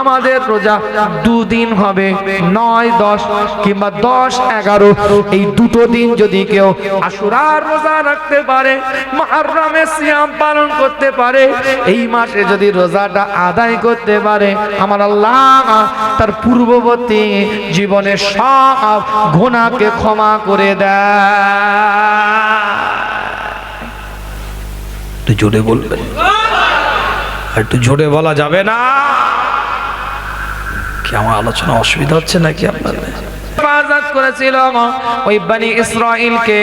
আমাদের রোজা দুদিন হবে, নয়, দশ কিংবা দশ, এগারো। এই দুটো দিন যদি কেউ আশুরার রোজা রাখতে পারে, মহারমে সিয়াম পালন করতে পারে, এই মাসে যদি রোজাটা আদায় করতে পারে, আমার আল্লাহ তার পূর্ববর্তী জীবনের সব ঘোনাকে ক্ষমা করে দেয়। জোরে বলবে একটু জোরে বলা যাবে না? কি আমার আলোচনা অসুবিধা হচ্ছে নাকি আপনাদের? করেছিল ওই বানি ইসরাইলকে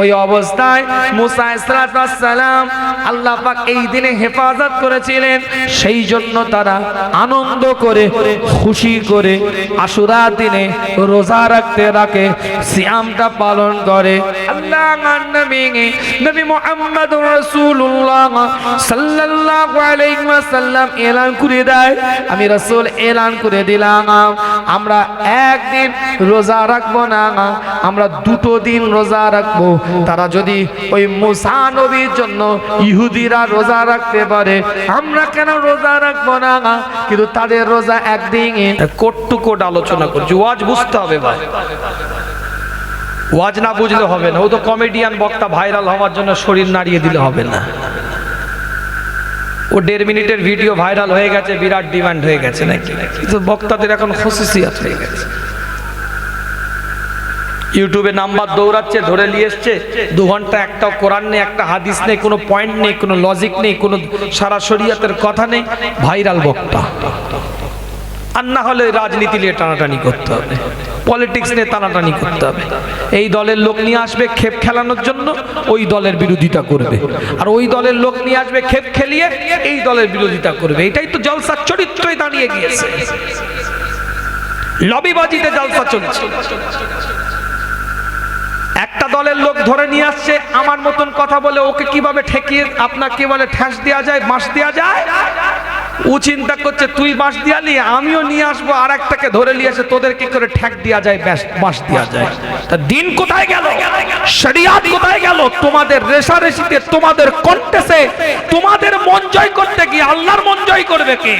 ওই অবস্থায় মুসা ইসলাম আল্লাহ পাক এই দিনে হেফাজত করেছিলেন। সেই জন্য তারা আনন্দ করে, খুশি করে আশুরা দিনে রোজা রাখতে রাখে, সিয়ামটা পালন করে। আমি রাসূল এলান করে দিলাম। আমরা একদিন রোজা রাখব না। আমরা দুটো দিন রোজা রাখব। তারা যদি ওই মুসা নবীর জন্য ইহুদিরা রোজা রাখতে পারে, আমরা কেন রোজা রাখব না? কিন্তু তাদের রোজা একদিন কোট কোট আলোচনা করছি ওয়াজ বুঝতে হবে ভাই। ওয়াজ না বুঝলে হবে না। ও তো কমেডিয়ান বক্তা ভাইরাল হওয়ার জন্য শরীর নাড়িয়ে দিলে হবে না। ও দেড় মিনিটের ভিডিও ভাইরাল হয়ে গেছে, বিরাট ডিমান্ড হয়ে গেছে নাকি? কিন্তু বক্তাদের এখন খুশিসিয়াত হয়ে গেছে। ইউটিউবে নাম্বার দৌড়াচ্ছে, ধরে নিয়ে এসছে। দু ঘণ্টা একটা কোরআন নেই, একটা হাদিস নেই, কোনো পয়েন্ট নেই, কোনো লজিক নেই, কোনো সারা শরীয়তের কথা নেই। ভাইরাল বক্তা। আর না হলে রাজনীতি নিয়ে টানাটানি করতে হবে। পলিটিক্স নিয়ে টানাটানি করতে হবে। এই দলের লোক নিয়ে আসবে খেপ খেলানোর জন্য, ওই দলের বিরোধিতা করবে। আর ওই দলের লোক নিয়ে আসবে খেপ খেলিয়ে, এই দলের বিরোধিতা করবে। এটাই তো জলসার চরিত্রই দাঁড়িয়ে গিয়েছে। লবিবাজিতে জলসা চলছে। দলের লোক ধরে নিয়ে আসছে, আমার মতন কথা বলে ওকে কীভাবে ঠেকিয়ে, আপনাকে বলে ঠ্যাস দেওয়া যায়, বাঁশ দেওয়া যায়? ও চিন্তা করছে, তুই বাঁশ দিয়ালি আমিও নিয়ে আসব আর একটাকে ধরে নিয়ে এসে তোদের কি করে ঠ্যাক দেওয়া যায় বাঁশ দেওয়া যায়? তা দিন কোথায় গেল? শরিয়াত কোথায় গেল? তোমাদের রেশারেশিতে, তোমাদের কন্টেসে তোমাদের মন জয় করতে গিয়ে আল্লাহর মন জয় করবে কে?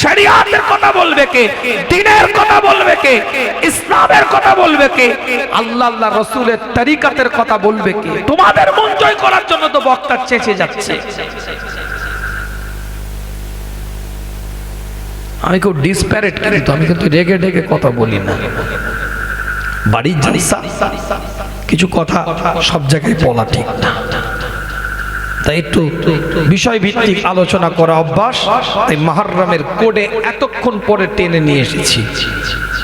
শরিয়াতের কথা বলবে কে? দিনের কথা বলবে কে? ইসলামের কথা বলবে কে? আল্লাহ আল্লাহ, রসুলের তরিকাতের কথা বলবে কে? তোমাদের মন জয় করার জন্য তো বক্তা চেঁচে যাচ্ছে। আমি খুব ডিসপ্যারেট কিন্তু আমি কিন্তু রেগে রেগে কথা বলি না। বাড়ির জালসা, কিছু কথা সব জায়গায় বলা ঠিক না। তাই একটু বিষয় ভিত্তিক আলোচনা করা অভ্যাস, তাই মাহারামের কোডে এতক্ষণ পরে টেনে নিয়ে এসেছি।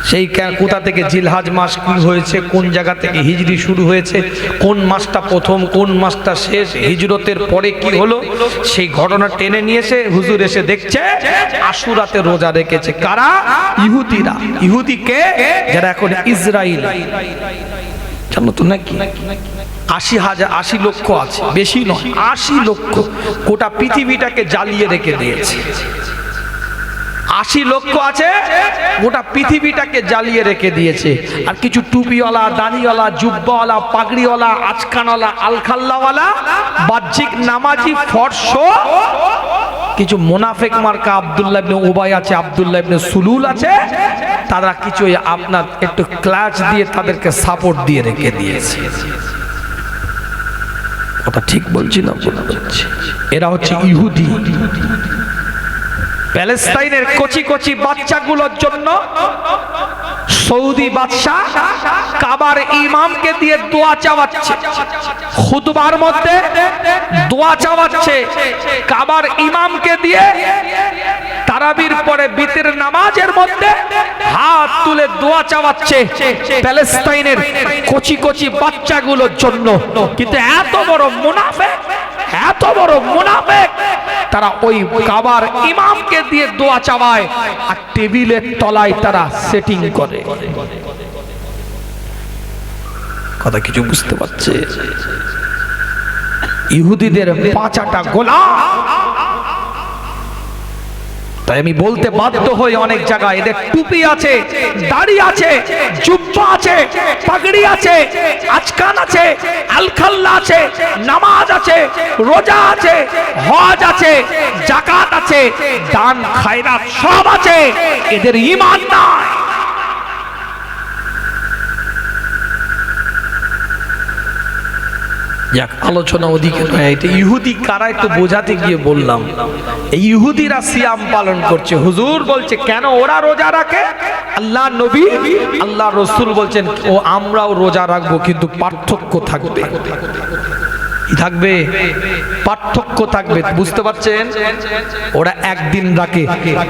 সেই কে- কোথা থেকে জিলহাজ মাস কি হয়েছে, কোন জায়গা থেকে হিজরি শুরু হয়েছে, কোন মাসটা প্রথম, কোন মাসটা শেষ, হিজরতের পরে কি হলো, সেই ঘটনা টেনে নিয়েছে হুজুর এসে দেখছে, আশুরাতে রোজা রেখেছে কারা? ইহুদিরা। ইহুদিকে যারা এখন ইসরায়েল জানো তো নাকি? আশি হাজার, আশি লক্ষ আছে, বেশি নয়, আশি লক্ষ। গোটা পৃথিবীটাকে জ্বালিয়ে রেখে দিয়েছে। আশি লক্ষ আছে, গোটা পৃথিবীটাকে জ্বালিয়ে রেখে দিয়েছে। আর কিছু টুপিওয়ালা দানিওয়ালা জুব্বাওয়ালা, পাগড়িওয়ালা আজকানওয়ালা আলখাল্লাওয়ালা, বাহ্যিক নামাজি, ফর্স, কিছু মোনাফেক মার্কা আব্দুল্লাহ ইবনে উবাই আছে, আব্দুল্লাহ ইবনে সুলুল আছে, তারা কিছু আপনার একটু ক্লাচ দিয়ে তাদেরকে সাপোর্ট দিয়ে রেখে দিয়েছে। কথা ঠিক বলছি না? বলছি। এরা হচ্ছে ইহুদি। প্যালেস্তাইনের কচি কচি বাচ্চাগুলোর জন্য সৌদি বাদশাহ কাবার ইমামকে দিয়ে দোয়া চাওয়াচ্ছে। খুতবার মধ্যে দোয়া চাওয়াচ্ছে। কাবার ইমামকে দিয়ে তারাবির পরে বিতের নামাজের মধ্যে হাত তুলে দোয়া চাওয়াচ্ছে প্যালেস্তাইনের কচি কচি বাচ্চাগুলোর জন্য। কিন্তু এত বড় মুনাফেক এত বড় মুনাফেক। তারা ওই কাবার ইমামকে দিয়ে দোয়া চাওয়ায় আর টেবিলের তলায় তারা সেটিং করে। কথা কিছু বুঝতে পারছে? ইহুদিদের পাঁচাটা গোলা তাই আমি বলতে বাধ্য হই অনেক জায়গায় এদের টুপি আছে, দাড়ি আছে আছে, পাগড়ি আছে, আজকান আছে, আলখাল্লা আছে, নামাজ আছে, রোজা আছে, হজ আছে জাকাত আছে, দান, খায়রাত সব আছে। এদের ইমান নাই। যাক, আলোচনা ওদিকে এটা ইহুদি কারা একটু বোঝাতে গিয়ে বললাম। এই ইহুদিরা সিয়াম পালন করছে। হুজুর বলছে, কেন ওরা রোজা রাখে? আল্লাহ নবী, আল্লাহ রসুল বলছেন, ও আমরাও রোজা রাখব, কিন্তু পার্থক্য থাকবে। থাকবে, পার্থক্য থাকবে, বুঝতে পারছেন? ওরা একদিন রাখে,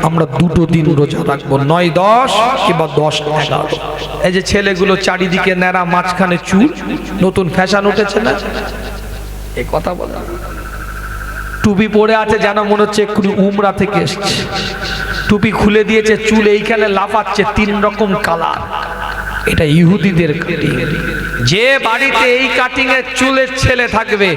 আমরা দুটো দিন রোজা রাখব, নয় দশ কিংবা দশ এগারো। এই যে ছেলেগুলো চারিদিকে নেড়া মাঝখানে চুল, নতুন ফ্যাশন উঠেছে না? এ কথা বলা টুপি পরে আছে যেন মনে হচ্ছে একটু উমরা থেকে এসছে। টুপি খুলে দিয়েছে, চুল এইখানে লাফাচ্ছে, তিন রকম কালার। এটা ইহুদিদের কাটিং যে বাড়িতে এই কাটিং এর চুলের ছেলে থাকবে,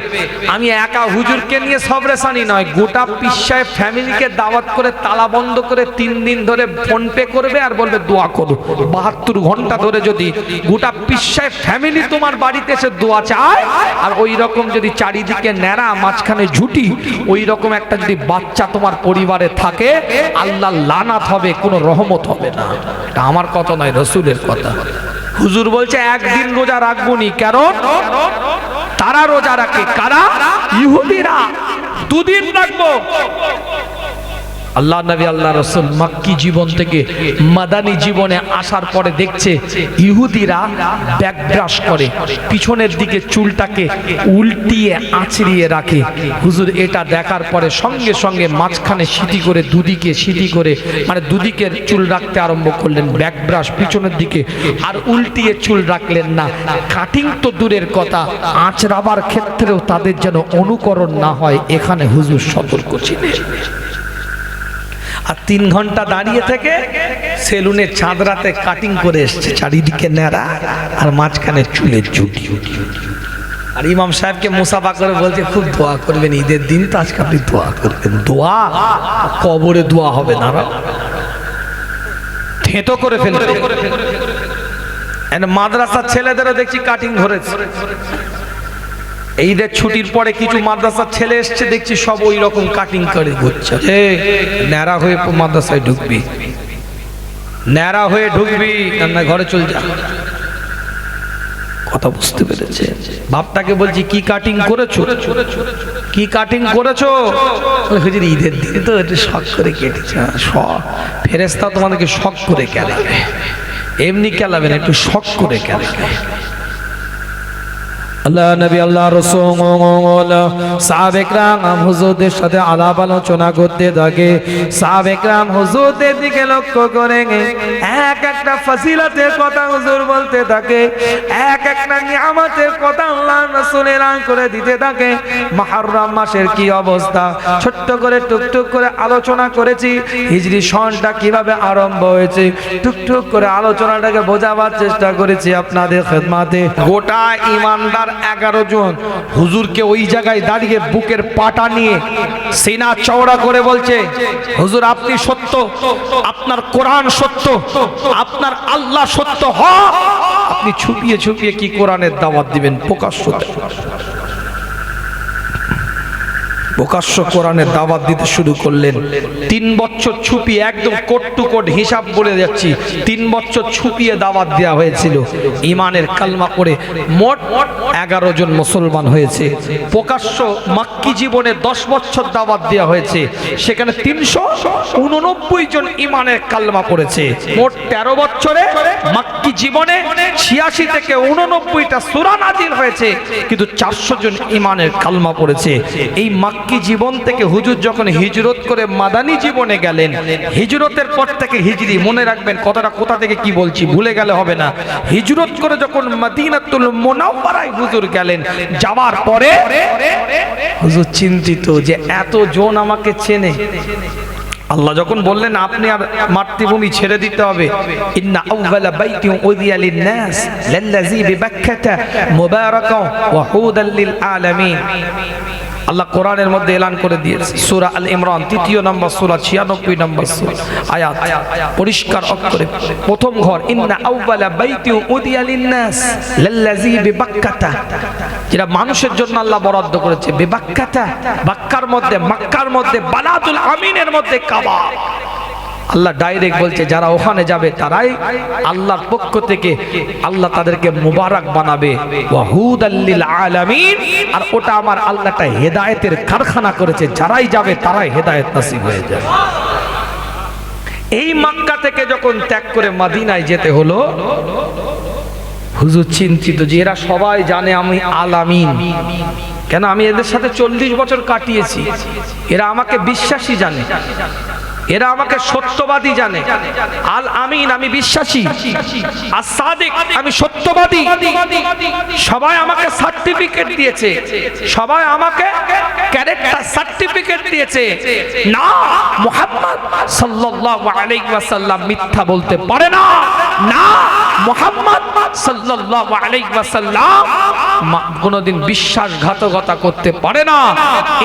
আমি একা হুজুরকে নিয়ে সবরেশানি নয়, গোটা পিসায় ফ্যামিলিকে দাওয়াত করে তালা বন্ধ করে তিন দিন ধরে ফোন পে করবে আর বলবে, দোয়া করো। বাহাত্তর ঘণ্টা ধরে যদি গোটা পিসায় ফ্যামিলি তোমার বাড়িতে এসে দোয়া চায়, আর ওই রকম যদি চারিদিকে ন্যাড়া, মাঝখানে ঝুটি ওই রকম একটা যদি বাচ্চা তোমার পরিবারে থাকে আল্লাহ লানাত হবে, কোনো রহমত হবে না। এটা আমার কথা নয়, রসুলের কথা। হুজুর বলছে একদিন রোজা রাখব নি কারণ তারা রোজা রাখে। কারা? ইহুদিরা। দুদিন রাখব। আল্লাহ নবী, আল্লাহ রসুল মাক্কি জীবন থেকে মাদানী জীবনে আসার পরে দেখছে ইহুদিরা ব্যাকব্রাশ করে, পিছনের দিকে চুলটাকে উল্টিয়ে আছড়িয়ে রাখে। হুজুর, এটা দেখার পরে সঙ্গে সঙ্গে মাঝখানে সিটি করে, দুদিকে সিটি করে মানে দুদিকের চুল রাখতে আরম্ভ করলেন ব্যাকব্রাশ পিছনের দিকে, আর উল্টিয়ে চুল রাখলেন না। কাটিং তো দূরের কথা, আঁচড়াবার ক্ষেত্রেও তাদের যেন অনুকরণ না হয়, এখানে হুজুর সতর্ক ছিলেন। আর তিন ঘণ্টা দাঁড়িয়ে থেকে সেলুনের চাঁদরাতে কাটিং করে এসছে, চারিদিকে ন্যাড়া আর মাঝখানে চুলের চুটি আর ইমাম সাহেবকে মুসাফা করে বলছে, খুব দোয়া করবেন, ঈদের দিন তো আজকে আপনি দোয়া করবেন। দোয়া? কবরে দোয়া হবে না থেতো করে ফেলবে। মাদ্রাসার ছেলেদেরও দেখছি কাটিং ধরেছে। ঈদের ছুটির পরে কিছু মাদ্রাসার ছেলে এসছে দেখছি সব ওই রকম কাটিং করে ঘুরছে। ন্যাড়া হয়ে মাদ্রাসায় ঢুকবি। ন্যাড়া হয়ে ঢুকবি না ঘরে চল যা। কথা বুঝতে পেরেছে। বাপটাকে বলছি কি কাটিং করেছ? কি কাটিং করেছ? হুজুর ঈদের দিন তো একটু শখ করে কেটেছে হ্যাঁ, শখ। ফেরেস্তা তোমাদেরকে শখ করে কেলাবে। এমনি কেলাবে না একটু শখ করে কেলাবে। আল্লাহ নবী, আল্লাহ রসুল সাহাবেকরাম, হুজুরদের সাথে আলাপ আলোচনা করতে থাকে। সাহাবেকরাম হুজুরদের দিকে লক্ষ্য করে এক একটা ফজিলতের কথা হুজুর বলতে থাকে। এক একটা নিয়ামতের কথা আল্লাহ রসুল এলান করে দিতে থাকে। মহারম মাসের কি অবস্থা? ছোট্ট করে টুকটুক করে আলোচনা করেছি। হিজরি সনটা কীভাবে আরম্ভ হয়েছে? টুকটুক করে আলোচনাটাকে বোঝাবার চেষ্টা করেছি আপনাদের খেদমাতে। গোটা ইমানদার এগারো জন। হুজুরকে ওই জায়গায় দাঁড়িয়ে বুকের পাটা নিয়ে সেনা চওড়া করে বলছে, হুজুর, আপনি সত্য, আপনার কোরআন সত্য, আপনার আল্লাহ সত্য, হ। আপনি ছুপিয়ে ছুপিয়ে কি কোরআনের দাওয়াত দিবেন? প্রকাশ্য প্রকাশ্য কোরআনের দাওয়াত দিতে শুরু করলেন। তিন বছর ছুপিয়ে একদম কোট টু কোট হিসাব বলে যাচ্ছি। তিন বছর ছুপিয়ে দাওয়াত দেওয়া হয়েছিল। ইমানের কালমা করে মোট এগারো জন মুসলমান হয়েছে। প্রকাশ্য মাক্কি জীবনে দশ বছর দাওয়াত দেওয়া হয়েছে। সেখানে তিনশো উননব্বই জন ইমানের কালমা পড়েছে। মোট তেরো বছরে মাক্কি জীবনে ছিয়াশি থেকে উননব্বইটা সুরা নাজিল হয়েছে, কিন্তু চারশো জন ইমানের কালমা পড়েছে। এই মাক্কি জীবন থেকে হুজুর যখন হিজরত করে মাদানী জীবনে গেলেন, হিজরতের পর থেকে হিজরি, মনে রাখবেন কথাটা কোথা থেকে কি বলছি, ভুলে গেলে হবে না। হিজরত করে যখন মদিনাতুল মোনাওয়ারায় হুজুর গেলেন, যাওয়ার পরে হুজুর চিন্তিত যে এত জন আমাকে চেনে। আল্লাহ যখন বললেন, আপনি আর মাতৃভূমি ছেড়ে দিতে হবে। ইন্না আউওয়ালা বাইতি উযিয়া লিন-নাস লাল্লাযী বিবাক্কাতা মুবারাকাও ওয়া হুদাল লিল আলামিন। আল্লাহ কোরআনের মধ্যে এলান করে দিয়েছে। সুরা আল ইমরান, তৃতীয় নম্বর সুরা, ছিয়ানব্বই নম্বর সুরা। আয়াত, পরিষ্কার অক্ষরে। প্রথম ঘর, ইন্না আউবালা বাইতি উদিয়া লিন-নাস লাল্লাযী বিবাক্কাতা। যেটা মানুষের জন্য আল্লাহ বরাদ্দ করেছে। বিবাক্কাতা, বাক্কার মধ্যে, মাক্কার মধ্যে বালাতুল আমিনের মধ্যে কাবা। আল্লাহ ডাইরেক্ট বলছে, যারা ওখানে যাবে তারাই আল্লাহর পক্ষ থেকে আল্লাহ তাদেরকে মুবারক বানাবে। আর ওটা আমার আল্লাহটা হেদায়েতের কারখানা করেছে, যারাই যাবে তারাই হেদায়েত নসিব হয়ে যাবে। এই মক্কা থেকে যখন ত্যাগ করে মাদিনায় যেতে হলো, হুজুর চিন্তিত যে এরা সবাই জানে আমি আলামিন। কেন আমি এদের সাথে চল্লিশ বছর কাটিয়েছি? এরা আমাকে বিশ্বাসী জানে। এরা আমাকে সত্যবাদী জানে। আল আমিন, আমি বিশ্বাসী। আর সাদিক, আমি সত্যবাদী। সবাই আমাকে সার্টিফিকেট দিয়েছে। সবাই আমাকে ক্যারেক্টার সার্টিফিকেট দিয়েছে। না, মুহাম্মদ সাল্লাল্লাহু আলাইহি ওয়াসাল্লাম মিথ্যা বলতে পারে না। না, মুহাম্মদ সাল্লাল্লাহু আলাইহি ওয়াসাল্লাম কোনোদিন বিশ্বাসঘাতকতা করতে পারে না।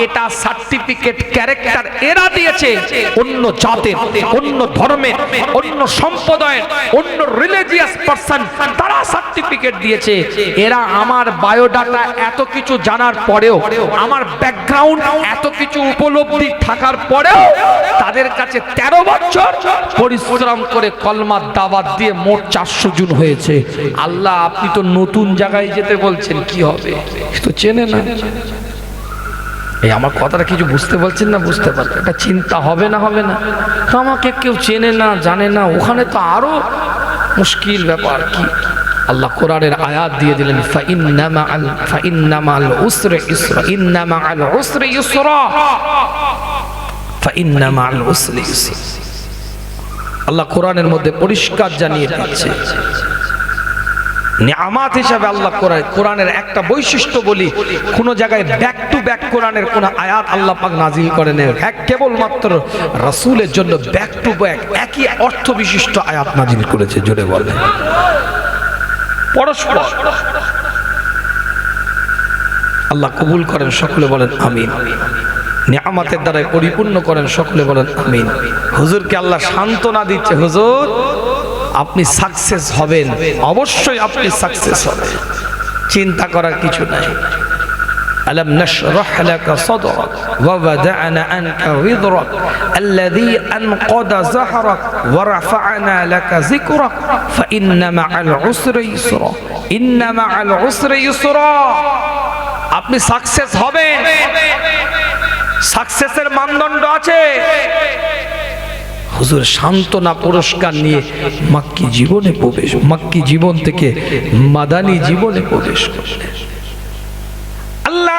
এটা সার্টিফিকেট ক্যারেক্টার এরা দিয়েছে। অন্য জাতের, অন্য ধর্মের, অন্য সম্প্রদায়ের, অন্য রিলিজিয়াস পারসন তারা সার্টিফিকেট দিয়েছে। এরা আমার বায়োডাটা এত কিছু জানার পরেও, আমার ব্যাকগ্রাউন্ড এত কিছু উপলব্ধি থাকার পরেও তাদের কাছে তেরো বছর পরিশ্রম করে কলমার দাবাত দিয়ে মোট চারশো জন হয়েছে। আল্লাহ, আপনি তো নতুন জায়গায় যেতে বলছেন। কি হবে? তো চেনে না। এই আমার কথাটা কিছু বুঝতে পারছেন না, বুঝতে পারছেন। এটা চিন্তা হবে না হবে না। তো আমাকে কেউ চেনে না, জানে না। ওখানে তো আরও মুশকিল ব্যাপার কি? আল্লাহ কোরআনের আয়াত দিয়ে দিলেন আল্লাহ কোরআনের মধ্যে পরিষ্কার জানিয়ে দিচ্ছে নিয়ামাত হিসাবে আল্লাহ কোরআন কোরআনের একটা বৈশিষ্ট্য বলি, কোন জায়গায় ব্যাক টু ব্যাক কোরআনের কোন আয়াত আল্লাহ পাক নাজিল করেন এক কেবলমাত্র রাসূলের জন্য ব্যাক টু ব্যাক একই অর্থ বিশিষ্ট আয়াত নাজিল করেছে, জোরে বলে পরস্পর আল্লাহ কবুল করেন, সকলে বলেন আমিন। নিয়ামাতের দ্বারা পরিপূর্ণ করেন, সকলে বলেন আমিন। হুজুরকে আল্লাহ সান্ত্বনা দিচ্ছে, হুজুর আপনি সাকসেস হবেন অবশ্যই আপনি সাকসেস হবেন চিন্তা করার কিছু নাই ألم نشرح لك صدرك ووضعنا عنك وزرك الذي أنقض ظهرك ورفعنا لك ذكرك فإن مع العسر يسرا إن مع العسر يسرا আপনি সাকসেস হবেন সাকসেসের মানদণ্ড আছে হুজুর সান্ত্বনা পুরস্কার নিয়ে মাক্কি জীবনে প্রবেশ মাক্কি জীবন থেকে মাদানী জীবনে প্রবেশ করলেন। আল্লাহ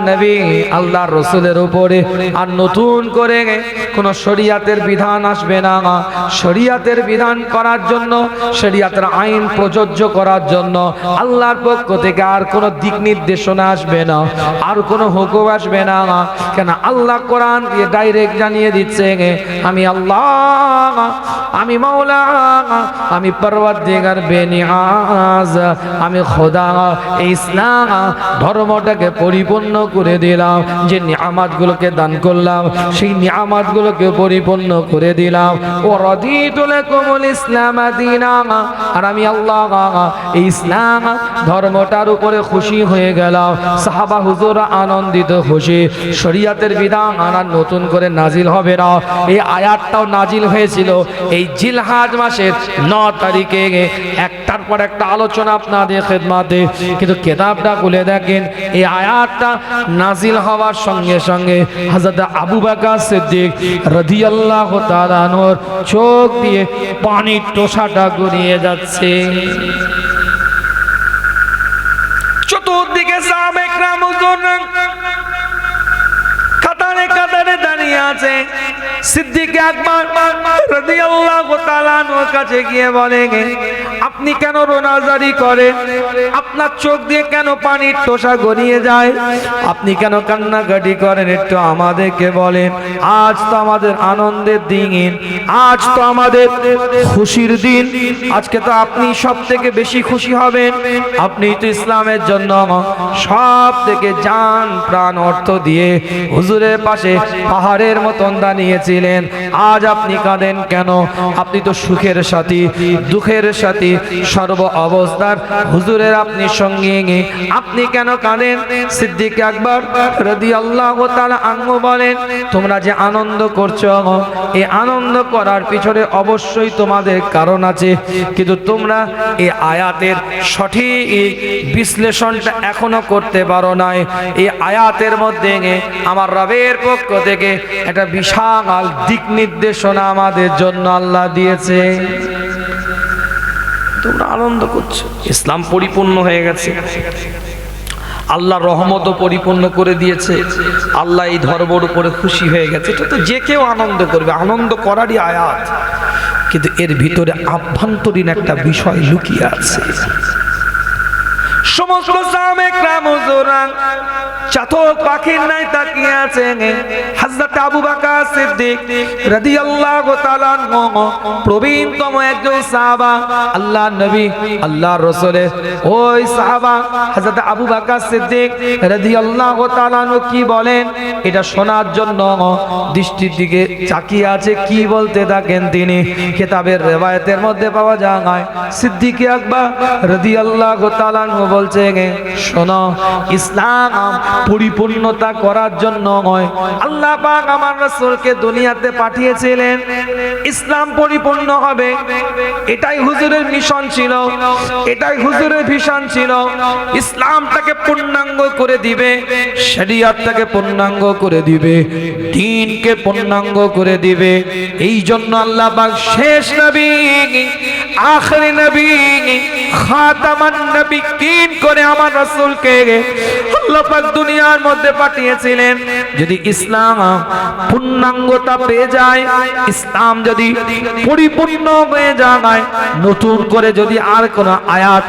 নবী আল্লাহ রসুলের উপরে। আর নতুন করে কোন শরিয়াতের বিধান আসবে না। শরিয়াতের বিধান করার জন্য, শরিয়াতের আইন প্রযোজ্য করার জন্য আল্লাহর পক্ষ থেকে আর কোনো দিক নির্দেশনা আসবে না, আর কোনো হুকুম আসবে না। কেন আল্লাহ কোরআন দিয়ে ডাইরেক্ট জানিয়ে দিচ্ছে, আমি আল্লাহ, আমি মাওলা, আমি পর্বত বেনিয়াজ আমি খোদা ইসলাম ধর্মটাকে পরিপূর্ণ করে দিলাম, যে নিয়ামাতগুলোকে দান করলাম, সেই নিয়ামাতগুলোকে পরিপূর্ণ করে দিলাম। ও রদিতুল কমল ইসলাম আর আমি আল্লাহ, এই ইসলাম ধর্মটার উপরে খুশি হয়ে গেলাম। সাহাবা হুজুর আনন্দিত, খুশি। শরিয়াতের বিধান আর নতুন করে নাজিল হবে না। এই আয়াতটাও নাজিল হয়েছিল এই জিলহাজ মাসের ন তারিখে। একটার পর একটা আলোচনা আপনাদের খেদমাতে। কিন্তু কেতাবটা খুলে দেখেন, এই আয়াতটা নাজিল হওয়ার সঙ্গে সঙ্গে হযরত আবু বকর সিদ্দিক রাদিয়াল্লাহু তাআলা আনহর চোখ দিয়ে পানির টোসাটা গড়িয়ে যাচ্ছে। চতুর্দিকে সাহাবে একরাম হুজুর কাতারে দাঁড়িয়ে আছে। সিদ্দিক আকবর রাদিয়াল্লাহু তাআলা আনহুর কাছে গিয়ে বলে আপনি কেন রোনাজারি করেন? আপনার চোখ দিয়ে কেন পানির টোসা গড়িয়ে যায়? আপনি কেন কান্নাকাটি করেন একটু আমাদেরকে বলেন। আজ তো আমাদের আনন্দের দিন, আজ তো আমাদের খুশির দিন। আজকে তো আপনি সব থেকে বেশি খুশি হবেন। আপনি তো ইসলামের জন্য সব থেকে জান প্রাণ অর্থ দিয়ে হুজুরের পাশে পাহাড়ের মতন দাঁড়িয়েছিলেন আজ আপনি কাঁদেন কেন? আপনি তো সুখের সাথী, দুঃখের সাথী, সর্ব অবস্থার হুজুরের আপনি সঙ্গে আপনি কেন কাঁদেন? সিদ্দিক আকবর রদি আল্লাহ আনহু বলেন, তোমরা যে আনন্দ করছ, এই আনন্দ করার পিছনে অবশ্যই তোমাদের কারণ আছে। কিন্তু তোমরা এই আয়াতের সঠিক বিশ্লেষণটা এখনও করতে পারো নাই। এই আয়াতের মধ্যে আমার রবের পক্ষ থেকে একটা বিশাল দিক নির্দেশনা আমাদের জন্য আল্লাহ দিয়েছে। তোমরা আনন্দ করছ। ইসলাম পরিপূর্ণ হয়ে গেছে। আল্লাহ রহমতও পরিপূর্ণ করে দিয়েছে। আল্লাহ এই ধর্মর উপরে খুশি হয়ে গেছে। এটা তো যে কেউ আনন্দ করবে। আনন্দ করারই আয়াত। কিন্তু এর ভিতরে আভ্যন্তরীণ একটা বিষয় লুকিয়ে আছে। সমস্ত সামেক চাতক পাখির নাই তাকিয়ে আবু বকর সিদ্দিক রাদিয়াল্লাহু তাআলা প্রবীণতম একজন সাহাবা নবী আল্লাহ রাসূলের ওই সাহাবা হযরত আবু বকর সিদ্দিক রাদিয়াল্লাহু তাআলা কি বলেন? এটা শোনার জন্য দৃষ্টির দিকে তাকিয়ে আছে, কি বলতে থাকেন তিনি? কিতাবের রিওয়ায়াতের মধ্যে পাওয়া যায় সিদ্দিক আকবর রাদিয়াল্লাহু তাআলা বলছে শোনো, ইসলাম পরিপূর্ণতা করার জন্য নয়। আল্লাহ পাক আমার রাসূলকে দুনিয়াতে পাঠিয়েছিলেন। ইসলাম পরিপূর্ণ হবে। এটাই হুজুরের মিশন ছিল। এটাই হুজুরের ভিশন ছিল। ইসলামটাকে পূর্ণাঙ্গ করে দিবে শরিয়তটাকে পূর্ণাঙ্গ করে দিবে, দিনকে পূর্ণাঙ্গ করে দিবে। এই জন্য আল্লাহ পাক শেষ নবী, আখরি নবী, খাতামান নবী কিন করে আমার রাসূলকে আল্লাহ পাক দুনিয়ার মধ্যে পাঠিয়েছিলেন। যদি ইসলাম পূর্ণাঙ্গতা পেয়ে যায়, ইসলাম যদি পরিপূর্ণ হয়ে যায়, নতুন করে যদি আর কোন আয়াত,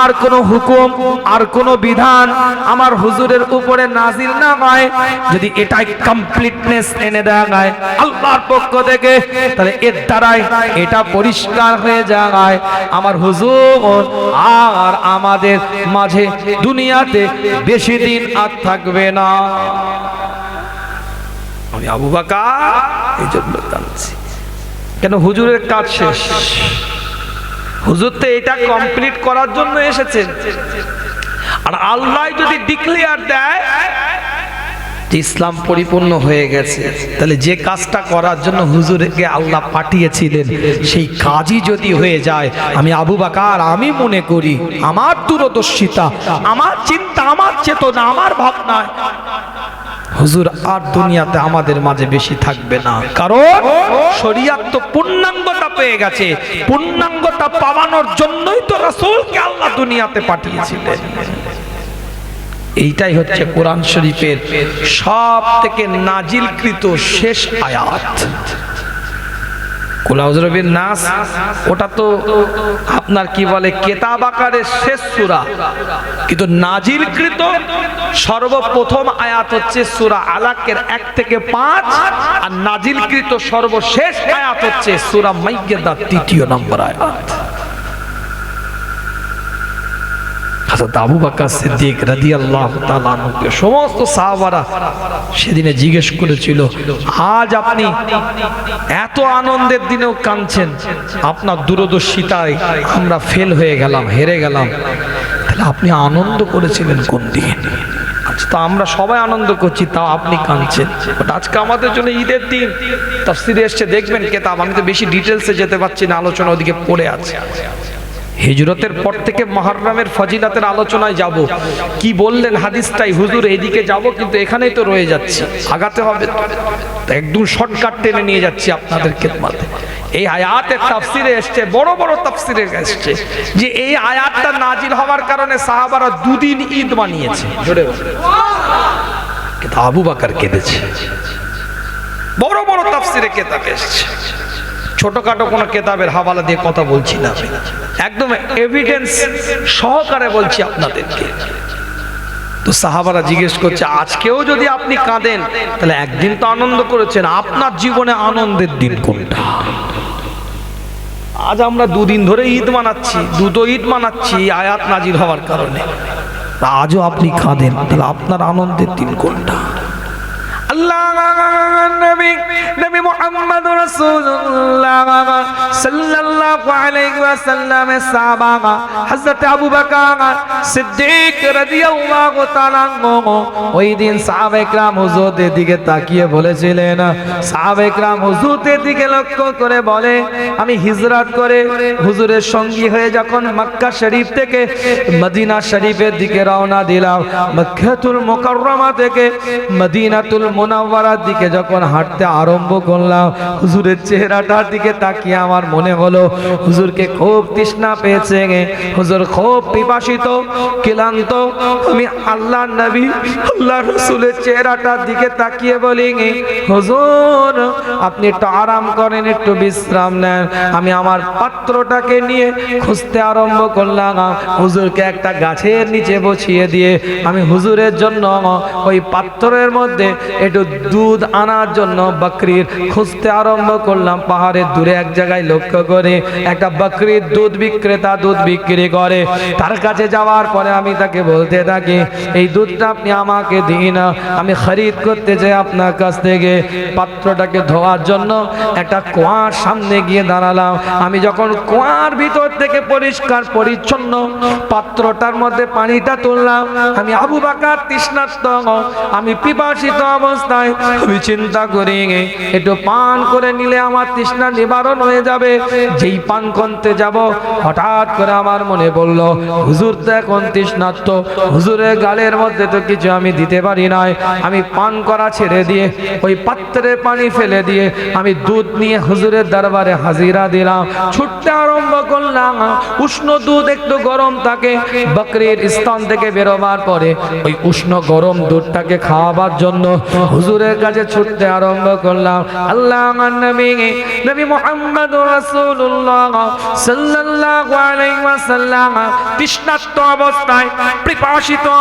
আর কোন হুকুম, আর কোন বিধান আমার হুজুরের উপরে নাজিল না হয়, যদি এটাই কমপ্লিটনেস এনে হয় আল্লাহর পক্ষ থেকে, তাহলে এর দ্বারাই এটা পরিষ্কার হয়ে যায়। আমার হুজুর আর আমাদের মাঝে দুনিয়াতে বেশি দিন আর থাকবে না। আমি আবু বাকা এই জন্য জানছি কেন হুজুরের কাজ শেষ? হুজুর তো এটা কমপ্লিট করার জন্য এসেছেন। আর আল্লাহ যদি ডিক্লেয়ার দেয় যে ইসলাম পরিপূর্ণ হয়ে গেছে। তাহলে যে কাজটা করার জন্য হুজুরকে আল্লাহ পাঠিয়েছিলেন, সেই কাজই যদি হয়ে যায়, আমি আবু বাকার, আমি মনে করি আমার দূরদর্শিতা, আমার চিন্তা, আমার চেতনা, আমার ভাবনায় হুজুর, আর দুনিয়াতে আমাদের মাঝে বেশি থাকবে না। কারণ শরিয়াত তো পূর্ণাঙ্গতা পেয়ে গেছে। পূর্ণাঙ্গতা পাওয়ানোর জন্যই তো রাসূলকে আল্লাহ দুনিয়াতে পাঠিয়েছিলেন। এইটাই হচ্ছে কোরআন শরীফের সব থেকে নাজিলকৃত শেষ আয়াত। কুলাউজরবির নাস, ওটা তো আপনার কি বলে, কেতাব আকারের শেষ সূরা। কিন্তু নাজিলকৃত সর্বপ্রথম আয়াত হচ্ছে সূরা আলাকের এক থেকে পাঁচ, আর নাজিলকৃত সর্বশেষ আয়াত হচ্ছে সূরা মাইয়াদার তৃতীয় নম্বর আয়াত। হযরত আবু বকর সিদ্দিক রাদিয়াল্লাহু তাআলা আনহুকে, সমস্ত সাহাবারা সেদিনে জিজ্ঞেস করেছিল, আজ আপনি এত আনন্দের দিনেও কাঁদছেন, আপনার দূরদর্শিতায় আমরা ফেল হয়ে গেলাম, হেরে গেলাম। তাহলে আপনি আনন্দ করেছিলেন কোন দিন আজ তো আমরা সবাই আনন্দ করছি তাও আপনি কাঁদছেন। বাট আজকে আমাদের জন্য ঈদের দিন, তাফসিরে এসছে, দেখবেন কেতাব, আমি তো বেশি ডিটেলসে যেতে পারছি না, আলোচনা ওদিকে পড়ে আছে। হিজরতের পর থেকে মহররমের ফজিলাতের আলোচনায় যাব। কি বললেন হাদিসটাই? হুজুর, এদিকে যাব কিন্তু এখানেই তো রয়ে যাচ্ছে। আগাতে হবে একদম শর্টকাট টেনে নিয়ে যাচ্ছি আপনাদের খেদমাতে। এই আয়াতের তাফসিরে এসছে, বড় বড় তাফসিরে এসছে যে এই আয়াতটা নাজিল হওয়ার কারণে সাহাবারা দুদিন ঈদ বানিয়েছে। জোরে। কিন্তু আবু বাকার কেঁদেছে। বড় বড় তাফসিরে কেতাব এসছে। ছোটখাটো কোনো কেতাবের হাওয়ালা দিয়ে কথা বলছি না। একদম এভিডেন্স সহকারে বলছি আপনাদেরকে। তো সাহাবারা জিজ্ঞেস করছে, আজকেও যদি আপনি কাঁদেন, তাহলে একদিন তো আনন্দ করেছেন, আপনার জীবনে আনন্দের দিন কোনটা? আজ আমরা দুদিন ধরে ঈদ মানাচ্ছি, দুটো ঈদ মানাচ্ছি আয়াত নাজির হওয়ার কারণে। আজও আপনি কাঁদেন, তাহলে আপনার আনন্দের দিন কোনটা? নবী নবী মুহাম্মদ রাসূলুল্লাহ সাল্লাল্লাহু আলাইহি ওয়াসাল্লামের সাহাবা হযরত আবু বকর সিদ্দিক রাদিয়াল্লাহু তাআলা আনহু ওই দিন সাহাবায়ে کرام হুজুরদের দিকে তাকিয়ে বলেছিলেন সাহাবায়ে کرام হুজুরদের দিকে লক্ষ্য করে বলে আমি হিজরত করে হুজুরের সঙ্গী হয়ে যখন মক্কা শরীফ থেকে মদিনা শরীফের দিকে রওনা দিলাম মক্কাতুল মুকাররমা থেকে মদিনাতুল মুনাওয়ারার দিকে যখন হাঁটতে আরম্ভ করলাম। হুজুরের চেহারাটার দিকে তাকিয়ে আমার মনে হলো, হুজুরকে খুব তৃষ্ণা পেয়েছে হুজুর খুব পিপাসিত, ক্লান্ত। আমি আল্লাহ নবী আল্লাহ রসুলের চেহারাটার দিকে তাকিয়ে বলি হুজুর, আপনি একটু আরাম করেন, একটু বিশ্রাম নেন। আমি আমার পাত্রটাকে নিয়ে খুঁজতে আরম্ভ করলাম। হুজুরকে একটা গাছের নিচে বসিয়ে দিয়ে আমি হুজুরের জন্য ওই পাত্রের মধ্যে একটু দুধ আনার জন্য বকরির খুঁজতে আরম্ভ করলাম। পাহাড়ের দূরে এক জায়গায় লক্ষ্য করে একটা বকরির দুধ বিক্রেতা দুধ বিক্রি করে। তার কাছে যাওয়ার পরে আমি তাকে বলতে থাকি, এই দুধটা আপনি আমাকে দিন। আমি খরিদ করতে চাই আপনার কাছ থেকে। পাত্রটাকে ধোয়ার জন্য একটা কুয়ার সামনে গিয়ে দাঁড়ালাম। আমি যখন কুয়ার ভিতর থেকে পরিষ্কার পরিচ্ছন্ন পাত্রটার মধ্যে পানিটা তুললাম। আমি আবু বাকার তৃষ্ণার্ত। আমি পিপাসিত অবস্থায়। আমি চিন্তা করি। একটু পান করে নিলে আমার তৃষ্ণা নিবারণ হয়ে যাবে। যেই পান করতে যাব, হঠাৎ করে আমার মনে বলল, হুজুর তো এখন তৃষ্ণার্ত। হুজুরের গালের মধ্যে তো কিছু আমি দিতে পারি নাই। আমি পান করা ছেড়ে দিয়ে, ওই পাত্রে পানি ফেলে দিয়ে আমি দুধ নিয়ে হুজুরের দরবারে হাজিরা দিলাম। ছুটতে আরম্ভ করলাম। উষ্ণ দুধ একটু গরম থাকে। বকরির স্তন থেকে বেরোবার পরে ওই উষ্ণ গরম দুধটাকে খাওয়াবার জন্য হুজুরের কাছে ছুটতে আরম্ভ করলাম। আল্লাহ আমার নবী নবী মুহাম্মদ রাসূলুল্লাহ সাল্লাল্লাহু আলাইহি ওয়াসাল্লাম অবস্থায়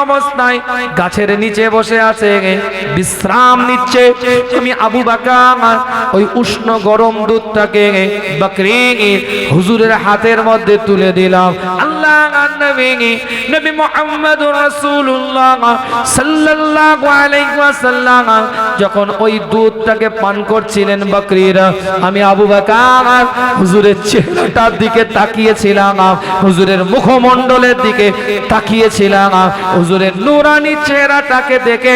অবস্থায় গাছের নিচে বসে বিশ্রাম নিচ্ছে। আমি আবু ওই উষ্ণ গরম দুধটাকে হুজুরের হাতের মধ্যে তুলে দিলাম। আল্লাহ নবী নবী মুহাম্মদ রাসূলুল্লাহ সাল্লাল্লাহু আলাইহি ওয়াসাল্লাম যখন ওই দুধটাকে পান করছিলেন বকরিরা। আমি আবু বকর হুজুরের চেহারাটার দিকে তাকিয়েছিলাম হুজুরের মুখমণ্ডলের দিকে তাকিয়েছিলাম হুজুরের নুরানি চেহারাটাকে দেখে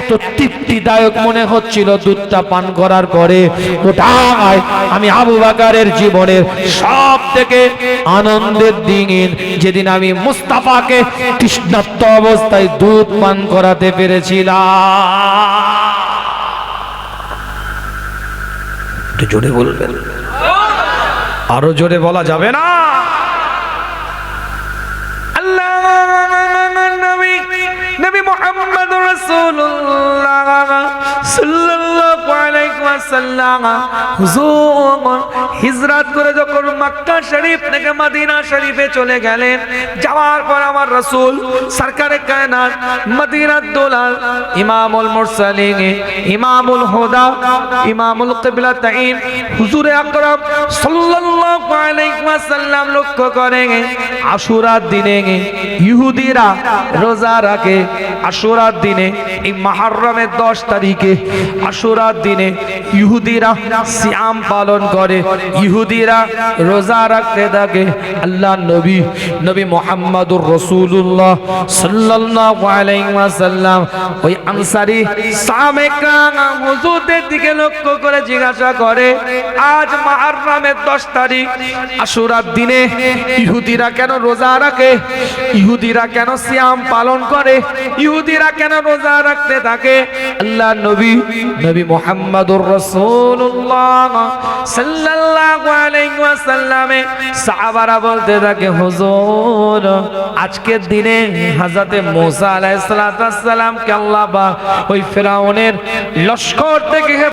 এত তৃপ্তিদায়ক মনে হচ্ছিল দুধটা পান করার পরে। ওটাই আমি আবু বাকারের জীবনের সব থেকে আনন্দের দিন যেদিন আমি মুস্তাফাকে তৃষ্ণাত্ম অবস্থায় দুধ পান করাতে পেরেছিলাম। একটু জোরে বলবেন। আরও জোরে বলা যাবে না। আল্লাহ নবী নবী মুহাম্মদ রাসূলুল্লাহ সাল্লাল্লাহু আলাইহি ওয়াসাল্লাম হুজুর, হিজরত করে যখন মক্কা শরীফ থেকে মদিনা শরীফে চলে গেলেন, যাওয়ার পর আমার রাসূল সরকারে কায়নাত মদিনাত দোলাল, ইমামুল মুরসালিন, ইমামুল হুদা, ইমামুল কিবলাতাইন, হুজুরে আকরাম সাল্লাল্লাহু আলাইহি ওয়াসাল্লাম লক্ষ্য করেন, আশুরার দিনে ইহুদিরা রোজা রাখে, আশুরার দিনে, এই মাহরমের দশ তারিখে আশুরার দিনে ইহুদিরা সিয়াম পালন করে। ইহুদিরা রোজা রাখতে থাকে। আল্লাহ নবী নবী মোহাম্মদুর রসুল্লাহ ওয়াসাল্লাম ওই আনসারি হুজুরদের দিকে লক্ষ্য করে জিজ্ঞাসা করে, আজ মুহররমের 10 তারিখ, আশুরার দিনে ইহুদিরা কেন রোজা রাখে? ইহুদিরা কেন শ্যাম পালন করে? ইহুদিরা কেন রোজা রাখতে থাকে। আল্লাহ নবী নবী মোহাম্মদুর রাসূলুল্লাহ সাল্লাল্লাহু আলাইহি ওয়াসাল্লামে সাহাবারা বলতে থাকে, হুজুর, আজকের দিনে হযরতে মুসা আলাইহিস সালাম কে আল্লাহ বা ওই ফেরাউনের লস্কর থেকে